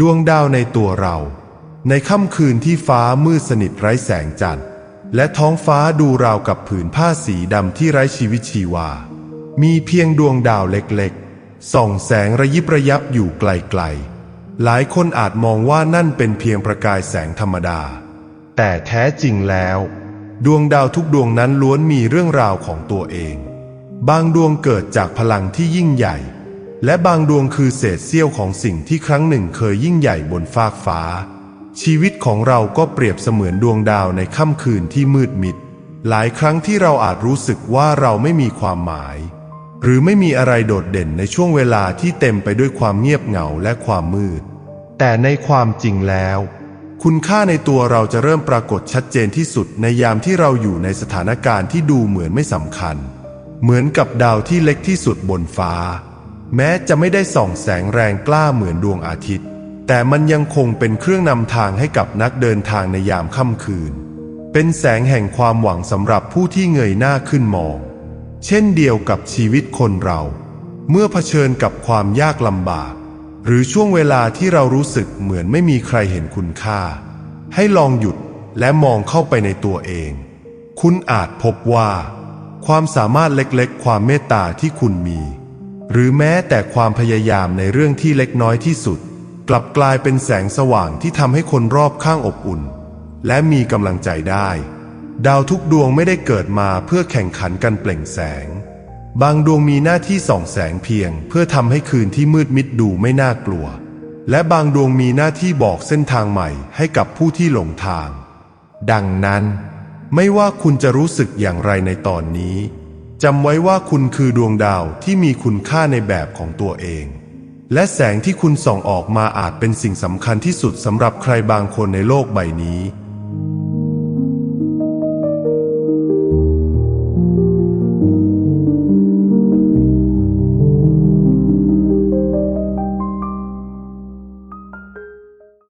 ดวงดาวในตัวเรา ในค่ำคืนที่ฟ้ามืดสนิทไร้แสงจันทร์ และท้องฟ้าดูราวกับผืนผ้าสีดำที่ไร้ชีวิตชีวา มีเพียงดวงดาวเล็กๆ ส่องแสงระยิบระยับอยู่ไกลๆ หลายคนอาจมองว่านั่นเป็นเพียงประกายแสงธรรมดา แต่แท้จริงแล้ว ดวงดาวทุกดวงนั้นล้วนมีเรื่องราวของตัวเอง บางดวงเกิดจากพลังที่ยิ่งใหญ่ และบางดวงคือเศษเสี้ยวของสิ่งที่ครั้งหนึ่งเคยยิ่งใหญ่บนฟากฟ้า ชีวิตของเราก็เปรียบเสมือนดวงดาวในค่ำคืนที่มืดมิด หลายครั้งที่เราอาจรู้สึกว่าเราไม่มีความหมาย หรือไม่มีอะไรโดดเด่นในช่วงเวลาที่เต็มไปด้วยความเงียบเหงาและความมืด แต่ในความจริงแล้ว คุณค่าในตัวเราจะเริ่มปรากฏชัดเจนที่สุดในยามที่เราอยู่ในสถานการณ์ที่ดูเหมือนไม่สำคัญ เหมือนกับดาวที่เล็กที่สุดบนฟ้า แม้จะไม่ได้ส่องแสงแรงกล้าเหมือนดวงอาทิตย์ แต่มันยังคงเป็นเครื่องนำทางให้กับนักเดินทางในยามค่ำคืน เป็นแสงแห่งความหวังสำหรับผู้ที่เงยหน้าขึ้นมอง เช่นเดียวกับชีวิตคนเรา เมื่อเผชิญกับความยากลำบาก หรือช่วงเวลาที่เรารู้สึกเหมือนไม่มีใครเห็นคุณค่า ให้ลองหยุดและมองเข้าไปในตัวเอง คุณอาจพบว่า ความสามารถเล็กๆ ความเมตตาที่คุณมี หรือแม้แต่ความพยายามในเรื่องที่เล็กน้อยที่สุด กลับกลายเป็นแสงสว่างที่ทำให้คนรอบข้างอบอุ่น และมีกำลังใจได้ ดาวทุกดวงไม่ได้เกิดมาเพื่อแข่งขันกันเปล่งแสง บางดวงมีหน้าที่ส่องแสงเพียง เพื่อทำให้คืนที่มืดมิดดูไม่น่ากลัว และบางดวงมีหน้าที่บอกเส้นทางใหม่ให้กับผู้ที่หลงทาง ดังนั้น ไม่ว่าคุณจะรู้สึกอย่างไรในตอนนี้ จำไว้ว่าคุณคือดวงดาวที่มีคุณค่าในแบบของตัวเอง และแสงที่คุณส่องออกมาอาจเป็นสิ่งสำคัญที่สุดสำหรับใครบางคนในโลกใบนี้